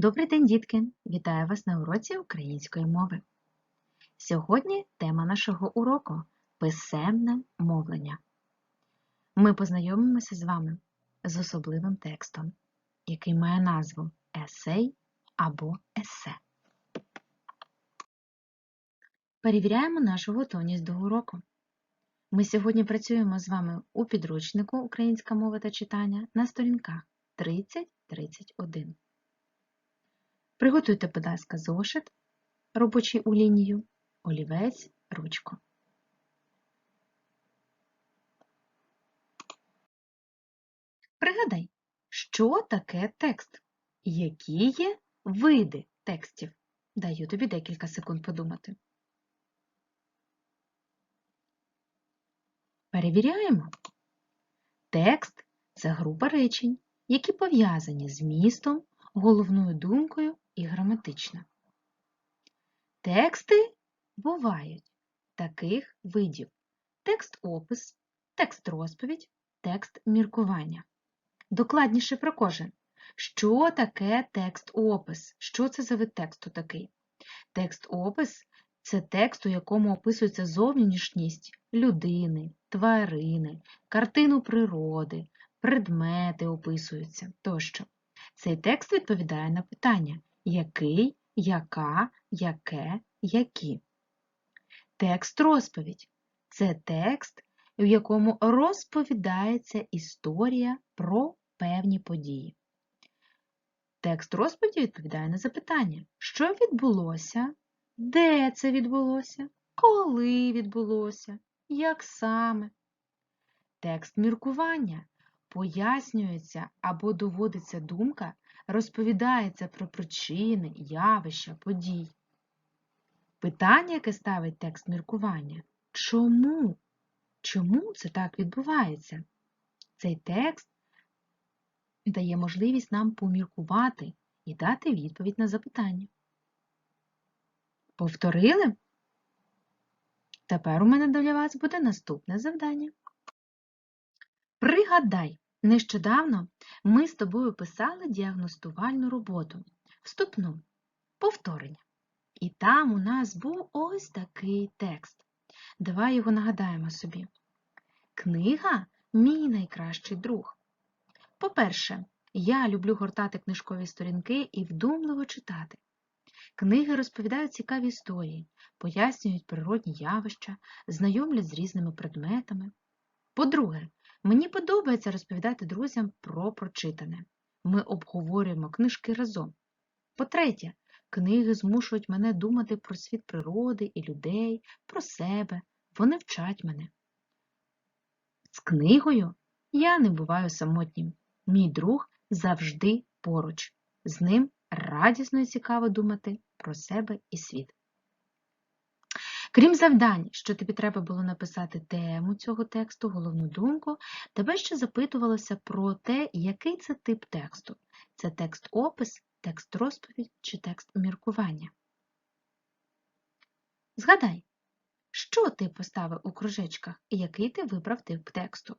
Добрий день, дітки! Вітаю вас на уроці української мови. Сьогодні тема нашого уроку писемне мовлення. Ми познайомимося з вами з особливим текстом, який має назву есей або есе. Перевіряємо нашу готовність до уроку. Ми сьогодні працюємо з вами у підручнику Українська мова та читання на сторінках 30-31. Приготуйте, будь ласка, зошит, робочий у лінію, олівець, ручку. Пригадай, що таке текст? Які є види текстів? Даю тобі декілька секунд подумати. Перевіряємо. Текст це група речень, які пов'язані з містом, головною думкою і граматично. Тексти бувають таких видів: текст-опис, текст-розповідь, текст-міркування. Докладніше про кожен. Що таке текст-опис? Що це за вид тексту такий? Текст-опис це текст, у якому описується зовнішність людини, тварини, картину природи, предмети описуються тощо. Цей текст відповідає на питання який, яка, яке, які. Текст розповідь це текст, в якому розповідається історія про певні події. Текст розповіді відповідає на запитання, що відбулося, де це відбулося, коли відбулося, як саме. Текст міркування пояснюється або доводиться думка, розповідається про причини, явища, подій. Питання, яке ставить текст міркування чому? Чому це так відбувається? Цей текст дає можливість нам поміркувати і дати відповідь на запитання. Повторили? Тепер у мене для вас буде наступне завдання. Пригадай, нещодавно ми з тобою писали діагностувальну роботу, вступну, повторення. І там у нас був ось такий текст. Давай його нагадаємо собі. Книга мій найкращий друг. По-перше, я люблю гортати книжкові сторінки і вдумливо читати. Книги розповідають цікаві історії, пояснюють природні явища, знайомлять з різними предметами. По-друге, мені подобається розповідати друзям про прочитане. Ми обговорюємо книжки разом. По-третє, книги змушують мене думати про світ природи і людей, про себе, вони вчать мене. З книгою я не буваю самотнім. Мій друг завжди поруч. З ним радісно і цікаво думати про себе і світ. Крім завдань, що тобі треба було написати тему цього тексту, головну думку, тебе ще запитувалося про те, який це тип тексту. Це текст-опис, текст-розповідь чи текст міркування. Згадай, що ти поставив у кружечках і який ти вибрав тип тексту?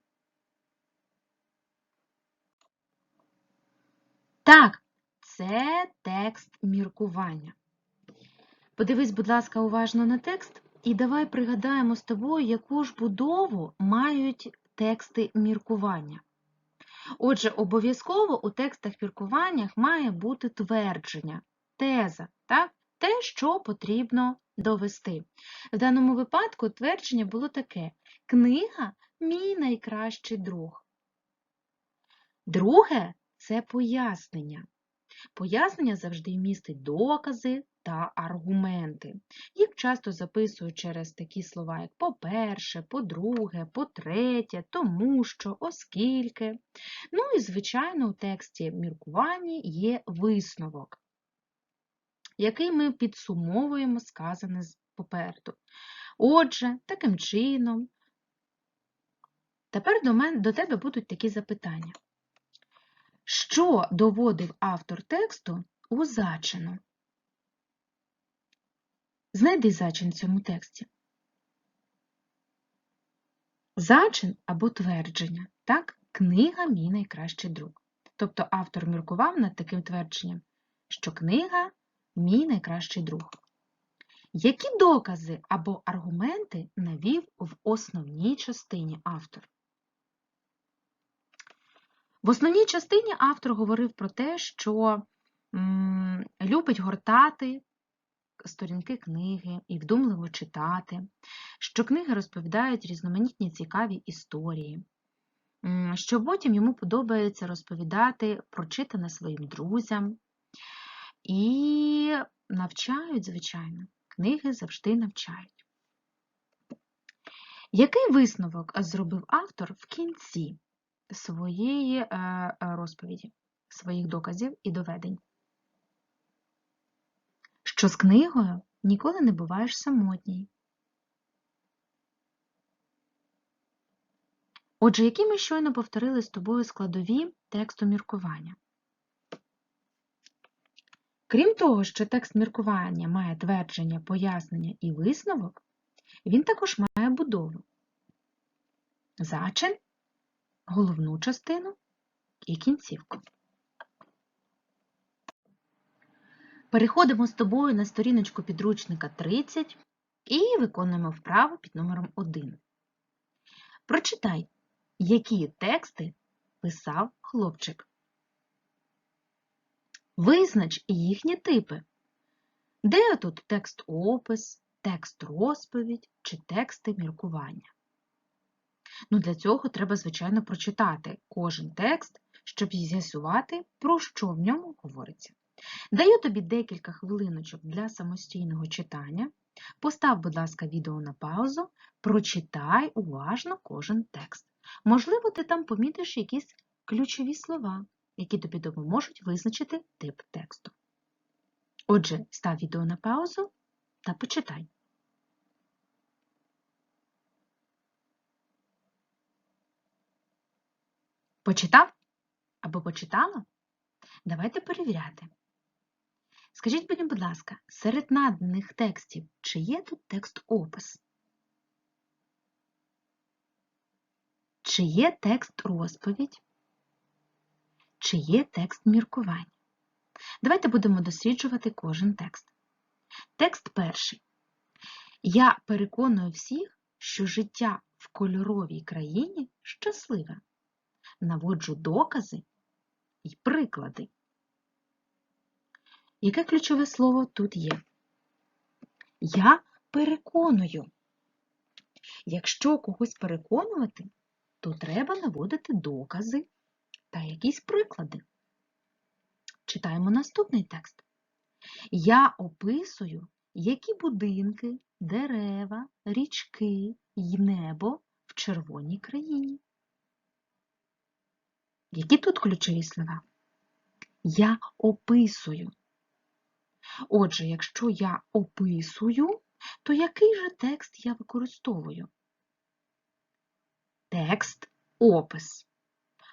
Так, це текст міркування. Подивись, будь ласка, уважно на текст і давай пригадаємо з тобою, яку ж будову мають тексти міркування. Отже, обов'язково у текстах міркуваннях має бути твердження, теза, так? те, що потрібно довести. В даному випадку твердження було таке: книга мій найкращий друг. Друге це пояснення. Пояснення завжди містить докази та аргументи. Їх часто записують через такі слова, як по-перше, по-друге, по-третє, тому що, оскільки. Ну і, звичайно, у тексті міркування є висновок, який ми підсумовуємо сказане попереду. Отже, таким чином, тепер до, мене, до тебе будуть такі запитання. Що доводив автор тексту у зачину? Знайди зачин в цьому тексті. Зачин або твердження. Так? Книга мій найкращий друг. Тобто автор міркував над таким твердженням, що книга мій найкращий друг. Які докази або аргументи навів в основній частині автор? В основній частині автор говорив про те, що любить гортати сторінки книги і вдумливо читати, що книги розповідають різноманітні цікаві історії, що потім йому подобається розповідати прочитане своїм друзям і навчають, звичайно, книги завжди навчають. Який висновок зробив автор в кінці своєї е, розповіді, своїх доказів і доведень? Що з книгою ніколи не буваєш самотній. Отже, які ми щойно повторили з тобою складові тексту міркування? Крім того, що текст міркування має твердження, пояснення і висновок, він також має будову. Зачин, головну частину і кінцівку. Переходимо з тобою на сторіночку підручника 30 і виконуємо вправу під номером 1. Прочитай, які тексти писав хлопчик. Визнач їхні типи. Де тут текст опис, текст розповідь чи тексти міркування? Ну, Для цього треба, звичайно, прочитати кожен текст, щоб з'ясувати, про що в ньому говориться. Даю тобі декілька хвилиночок для самостійного читання. Постав, будь ласка, відео на паузу, прочитай уважно кожен текст. Можливо, ти там помітиш якісь ключові слова, які тобі допоможуть визначити тип тексту. Отже, став відео на паузу та почитай. Почитав або почитала? Давайте перевіряти. Скажіть мені, будь ласка, серед наданих текстів, чи є тут текст опис? Чи є текст розповідь? Чи є текст міркування? Давайте будемо досліджувати кожен текст. Текст перший. Я переконую всіх, що життя в кольоровій країні щасливе. Наводжу докази і приклади. Яке ключове слово тут є? Я переконую. Якщо когось переконувати, то треба наводити докази та якісь приклади. Читаємо наступний текст. Я описую, які будинки, дерева, річки й небо в червоній країні. Які тут ключові слова? Я описую. Отже, якщо я описую, то який же текст я використовую? Текст опис.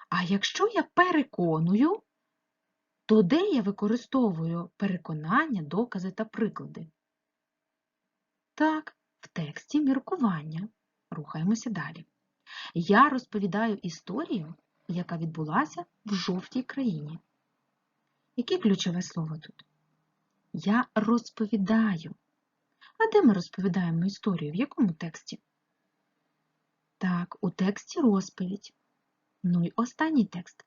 А якщо я переконую, то де я використовую переконання, докази та приклади? Так, в тексті міркування. Рухаємося далі. Я розповідаю історію, яка відбулася в жовтій країні. Яке ключове слово тут? Я розповідаю. А де ми розповідаємо історію? В якому тексті? Так, у тексті розповідь. Ну і останній текст.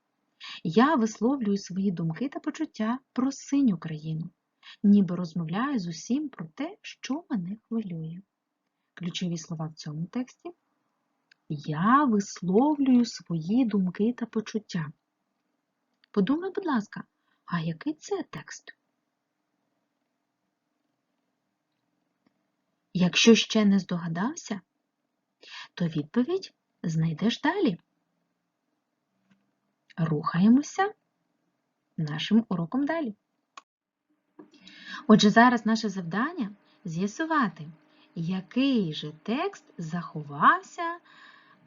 Я висловлюю свої думки та почуття про синю країну, ніби розмовляю з усім про те, що мене хвилює. Ключові слова в цьому тексті. Я висловлюю свої думки та почуття. Подумай, будь ласка, а який це текст? Якщо ще не здогадався, то відповідь знайдеш далі. Рухаємося нашим уроком далі. Отже, зараз наше завдання з'ясувати, який же текст заховався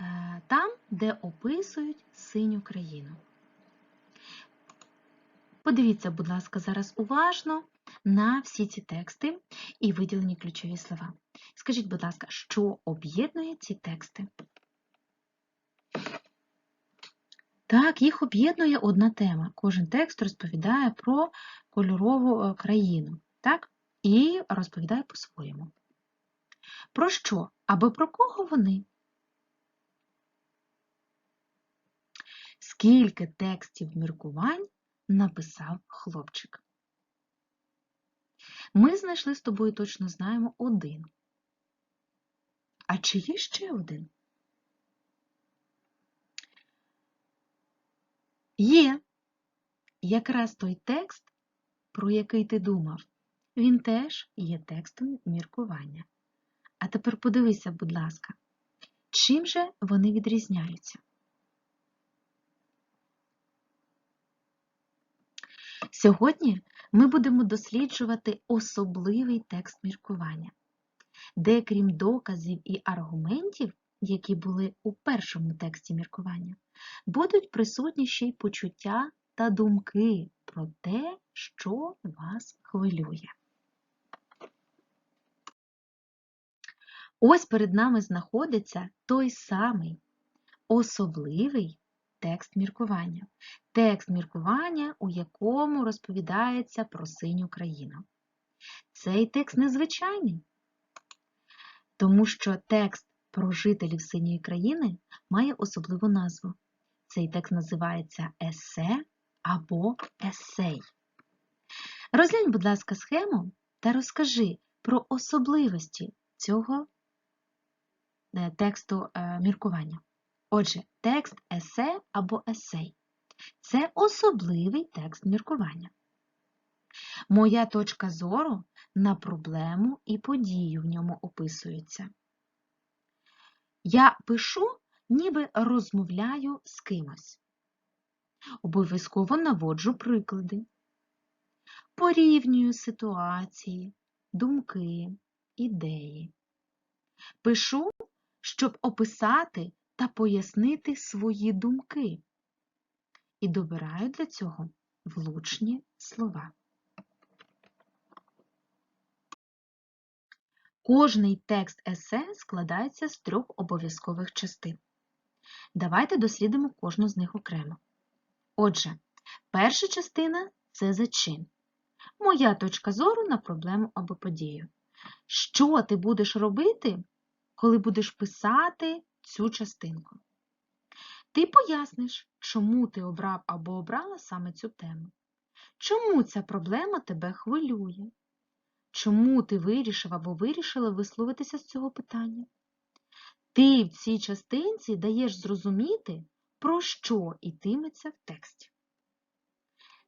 е, там, де описують синю країну. Подивіться, будь ласка, зараз уважно на всі ці тексти і виділені ключові слова. Скажіть, будь ласка, що об'єднує ці тексти? Так, їх об'єднує одна тема. Кожен текст розповідає про кольорову е, країну, так? І розповідає по-своєму. Про що? Або про кого вони? Скільки текстів міркувань написав хлопчик? Ми знайшли з тобою точно знаємо один. А чи є ще один? Є якраз той текст, про який ти думав. Він теж є текстом міркування. А тепер подивися, будь ласка, чим же вони відрізняються? Сьогодні ми будемо досліджувати особливий текст міркування, де, крім доказів і аргументів, які були у першому тексті міркування, будуть присутні ще й почуття та думки про те, що вас хвилює. Ось перед нами знаходиться той самий особливий текст міркування. Текст міркування, у якому розповідається про синю країну. Цей текст незвичайний, тому що текст про жителів синьої країни має особливу назву. Цей текст називається есе або есей. Розглянь, будь ласка, схему та розкажи про особливості цього е, тексту е, міркування. Отже, текст есе або есей це особливий текст міркування. Моя точка зору на проблему і подію в ньому описується. Я пишу, ніби розмовляю з кимось. Обов'язково наводжу приклади, порівнюю ситуації, думки, ідеї. Пишу, щоб описати та пояснити свої думки. І добираю для цього влучні слова. Кожний текст есе складається з трьох обов'язкових частин. Давайте дослідимо кожну з них окремо. Отже, перша частина це зачин. Моя точка зору на проблему або подію. Що ти будеш робити, коли будеш писати цю частинку? Ти поясниш, чому ти обрав або обрала саме цю тему. Чому ця проблема тебе хвилює? Чому ти вирішив або вирішила висловитися з цього питання? Ти в цій частинці даєш зрозуміти, про що йтиметься в тексті.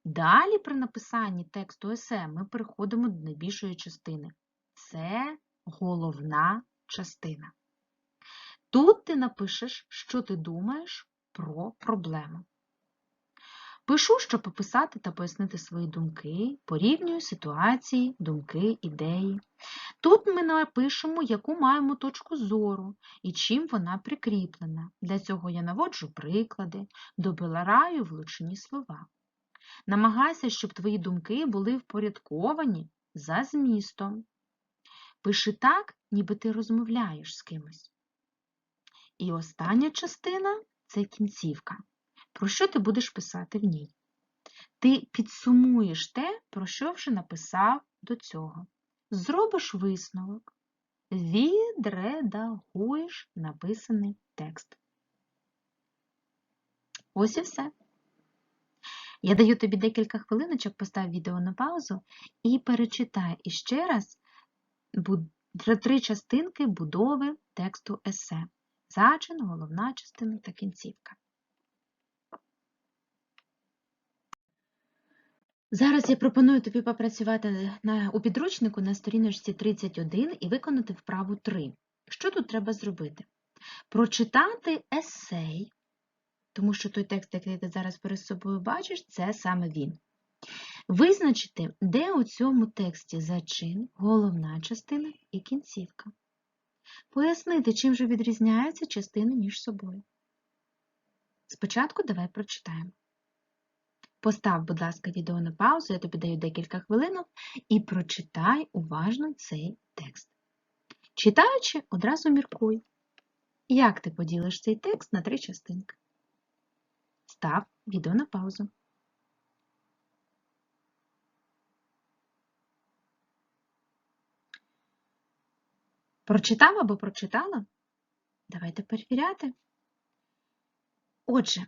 Далі при написанні тексту есе ми переходимо до найбільшої частини. Це головна частина. Тут ти напишеш, що ти думаєш про проблему. Пишу, щоб описати та пояснити свої думки, порівнюю ситуації, думки, ідеї. Тут ми напишемо, яку маємо точку зору і чим вона прикріплена. Для цього я наводжу приклади, добираю влучені слова. Намагайся, щоб твої думки були впорядковані за змістом. Пиши так, ніби ти розмовляєш з кимось. І остання частина це кінцівка. Про що ти будеш писати в ній? Ти підсумуєш те, про що вже написав до цього. Зробиш висновок, відредагуєш написаний текст. Ось і все. Я даю тобі декілька хвилиночок, постав відео на паузу і перечитай іще раз три частинки будови тексту есе. Зачин, головна частина та кінцівка. Зараз я пропоную тобі попрацювати на, у підручнику на сторіночці 31 і виконати вправу 3. Що тут треба зробити? Прочитати есей, тому що той текст, який ти зараз перед собою бачиш, це саме він. Визначити, де у цьому тексті зачин, головна частина і кінцівка. Пояснити, чим же відрізняються частини між собою. Спочатку давай прочитаємо. Постав, будь ласка, відео на паузу, я тобі даю декілька хвилинок, і прочитай уважно цей текст. Читаючи, одразу міркуй, як ти поділиш цей текст на три частинки. Став відео на паузу. Прочитав або прочитала? Давайте перевіряти. Отже,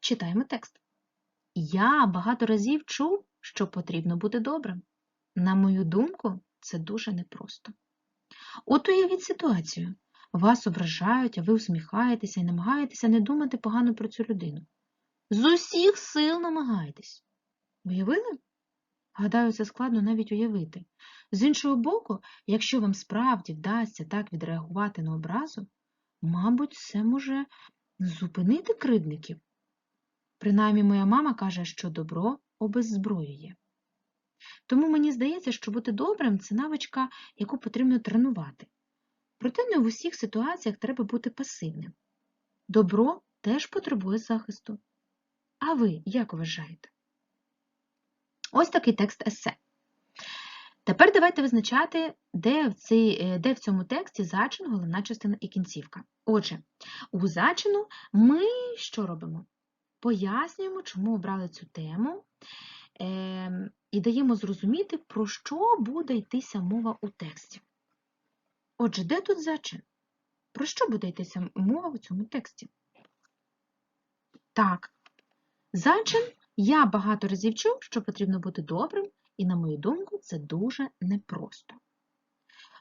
читаємо текст. Я багато разів чув, що потрібно бути добрим. На мою думку, це дуже непросто. От уявіть ситуацію. Вас ображають, а ви усміхаєтеся і намагаєтеся не думати погано про цю людину. З усіх сил намагаєтесь. Уявили? Гадаю, це складно навіть уявити. З іншого боку, якщо вам справді вдасться так відреагувати на образу, мабуть, це може зупинити кривдників. Принаймні, моя мама каже, що добро обеззброює. Тому мені здається, що бути добрим це навичка, яку потрібно тренувати. Проте не в усіх ситуаціях треба бути пасивним. Добро теж потребує захисту. А ви як вважаєте? Ось такий текст есе. Тепер давайте визначати, де в, цей, де в цьому тексті зачин, головна частина і кінцівка. Отже, у зачину ми що робимо? Пояснюємо, чому обрали цю тему, е, і даємо зрозуміти, про що буде йтися мова у тексті. Отже, де тут зачин? Про що буде йтися мова у цьому тексті? Так, зачин я багато разів чув, що потрібно бути добрим, і, на мою думку, це дуже непросто.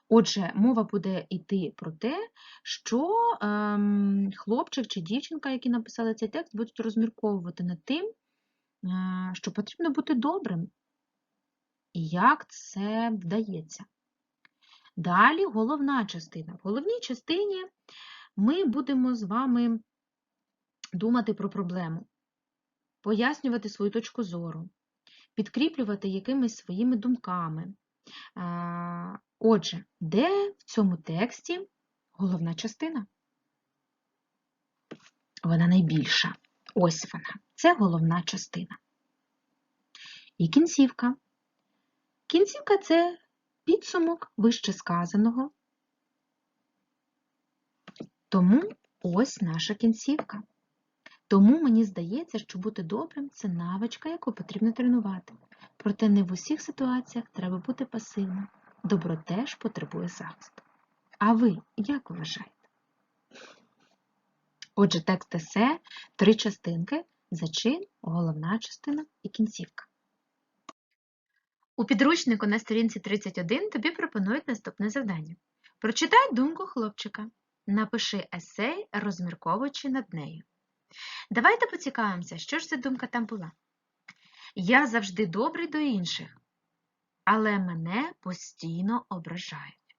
Отже, мова буде йти про те, що ем, хлопчик чи дівчинка, які написали цей текст, будуть розмірковувати над тим, е, що потрібно бути добрим. І як це вдається. Далі головна частина. В головній частині ми будемо з вами думати про проблему, пояснювати свою точку зору, підкріплювати якимись своїми думками. Отже, де в цьому тексті головна частина? Вона найбільша. Ось вона. Це головна частина. І кінцівка. Кінцівка це підсумок вище сказаного. Тому ось наша кінцівка. Тому мені здається, що бути добрим це навичка, яку потрібно тренувати. Проте не в усіх ситуаціях треба бути пасивним. Добро теж потребує захисту. А ви як вважаєте? Отже, текст есе три частинки зачин, головна частина і кінцівка. У підручнику на сторінці 31 тобі пропонують наступне завдання. Прочитай думку хлопчика. Напиши есей, розмірковуючи над нею. Давайте поцікавимося, що ж за думка там була. Я завжди добрий до інших, але мене постійно ображають.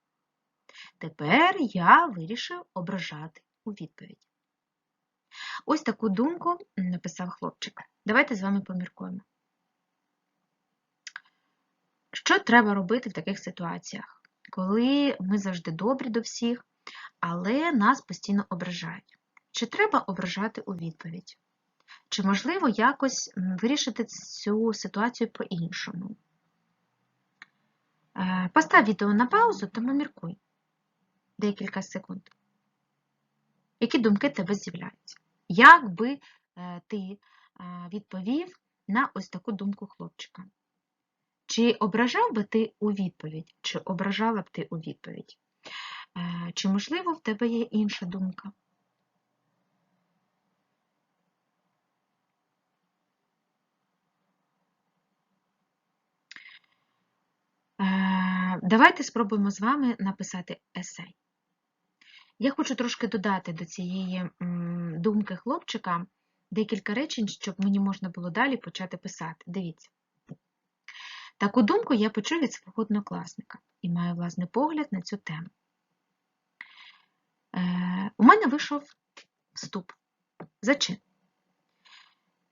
Тепер я вирішив ображати у відповідь. Ось таку думку написав хлопчик. Давайте з вами поміркуємо. Що треба робити в таких ситуаціях, коли ми завжди добрі до всіх, але нас постійно ображають? Чи треба ображати у відповідь? Чи можливо якось вирішити цю ситуацію по-іншому? Е, постав відео на паузу та поміркуй декілька секунд. Які думки тебе з'являються? Як би е, ти е, відповів на ось таку думку хлопчика? Чи ображав би ти у відповідь, чи ображала б ти у відповідь? Чи, можливо, в тебе є інша думка? Давайте спробуємо з вами написати есей. Я хочу трошки додати до цієї думки хлопчика декілька речень, щоб мені можна було далі почати писати. Дивіться. Таку думку я почув від свого однокласника і маю власний погляд на цю тему. Е, У мене вийшов вступ. Зачин.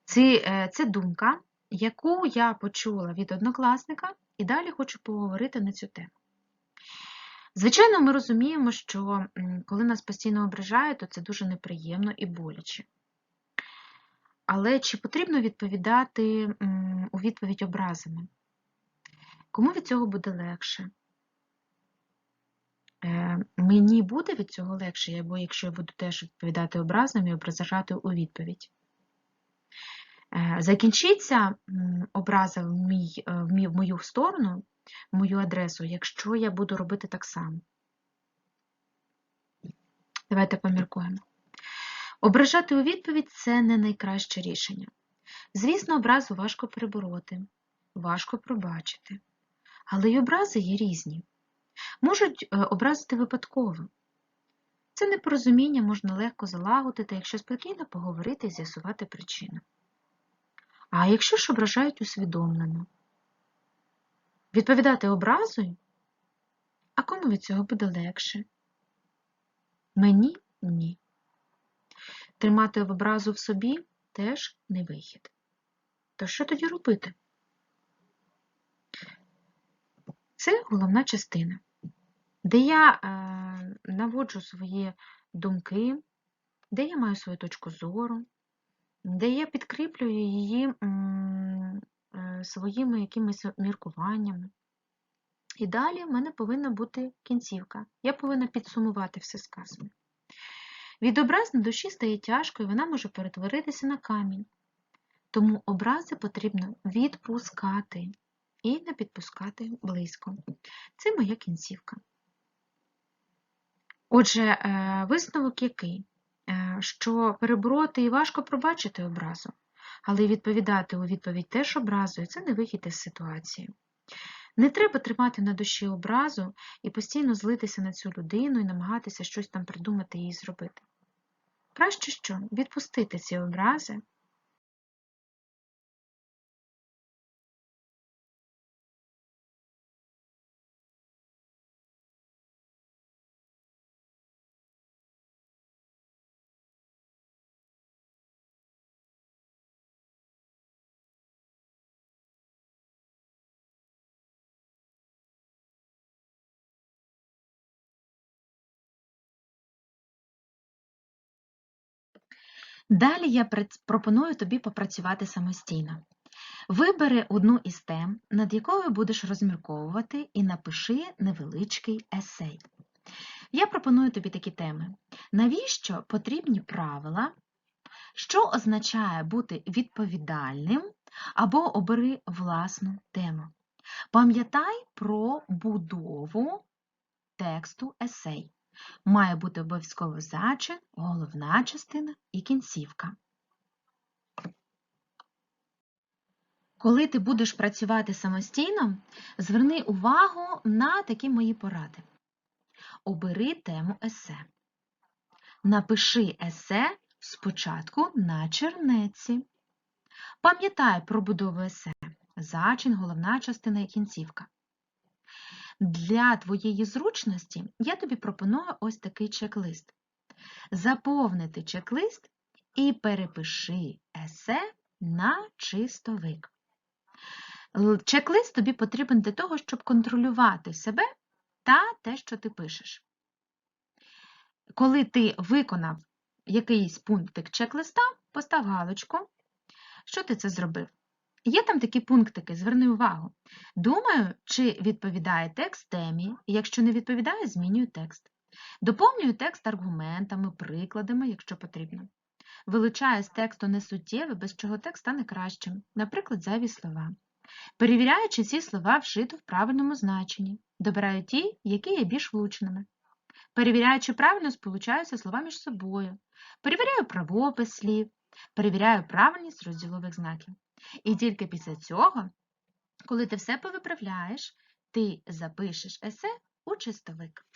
Це, це думка, яку я почула від однокласника, і далі хочу поговорити на цю тему. Звичайно, ми розуміємо, що коли нас постійно ображають, то це дуже неприємно і боляче. Але чи потрібно відповідати у відповідь образами? Кому від цього буде легше? Е, мені буде від цього легше, або якщо я буду теж відповідати образами і ображати у відповідь. Е, Закінчиться образа в, мій, е, в, мою сторону, в мою адресу, якщо я буду робити так само. Давайте поміркуємо. Ображати у відповідь це не найкраще рішення. Звісно, образу важко перебороти, важко пробачити. Але й образи є різні. Можуть е, образити випадково. Це непорозуміння можна легко залагодити, якщо спокійно поговорити і з'ясувати причину. А якщо ж ображають усвідомлено? Відповідати образою? А кому від цього буде легше? Мені ні. Тримати образу в собі теж не вихід. То що тоді робити? Це головна частина, де я е, наводжу свої думки, де я маю свою точку зору, де я підкріплюю її е, своїми якимись міркуваннями. І далі в мене повинна бути кінцівка. Я повинна підсумувати все сказане. Від образ на душі стає тяжко, і вона може перетворитися на камінь. Тому образи потрібно відпускати і не підпускати близько. Це моя кінцівка. Отже, е, висновок який? Е, Що перебороти і важко пробачити образу, але відповідати у відповідь теж образою це не вихід із ситуації. Не треба тримати на душі образу і постійно злитися на цю людину і намагатися щось там придумати і зробити. Краще що відпустити ці образи. Далі я пропоную тобі попрацювати самостійно. Вибери одну із тем, над якою будеш розмірковувати, і напиши невеличкий есей. Я пропоную тобі такі теми. Навіщо потрібні правила? Що означає бути відповідальним або обери власну тему? Пам'ятай про будову тексту есей. Має бути обов'язково зачин, головна частина і кінцівка. Коли ти будеш працювати самостійно, зверни увагу на такі мої поради. Обери тему есе. Напиши есе спочатку на чернеці. Пам'ятай про будову есе. Зачин, головна частина і кінцівка. Для твоєї зручності я тобі пропоную ось такий чек-лист. Заповнити чек-лист і перепиши есе на чистовик. Чек-лист тобі потрібен для того, щоб контролювати себе та те, що ти пишеш. Коли ти виконав якийсь пунктик чек-листа, постав галочку. Що ти це зробив? Є там такі пунктики, зверни увагу. Думаю, чи відповідає текст темі, якщо не відповідає, змінюю текст. Доповнюю текст аргументами, прикладами, якщо потрібно. Вилучаю з тексту несуттєве, без чого текст стане кращим, наприклад, зайві слова. Перевіряю, чи ці слова вшито в правильному значенні. Добираю ті, які є більш влучними. Перевіряю, чи правильно сполучаються слова між собою. Перевіряю правопис слів. Перевіряю правильність розділових знаків. І тільки після цього, коли ти все повиправляєш, ти запишеш есе у чистовик.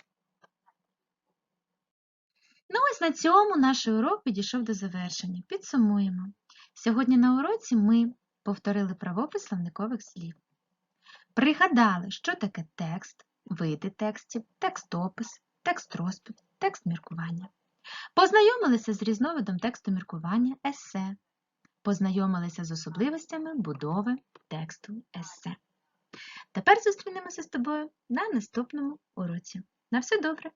Ну ось на цьому наш урок підійшов до завершення. Підсумуємо. Сьогодні на уроці ми повторили правопис словникових слів. Пригадали, що таке текст, види текстів, текстопис, текст розпит, текст міркування. Познайомилися з різновидом тексту міркування есе. Познайомилися з особливостями будови тексту есе. Тепер зустрінемося з тобою на наступному уроці. На все добре!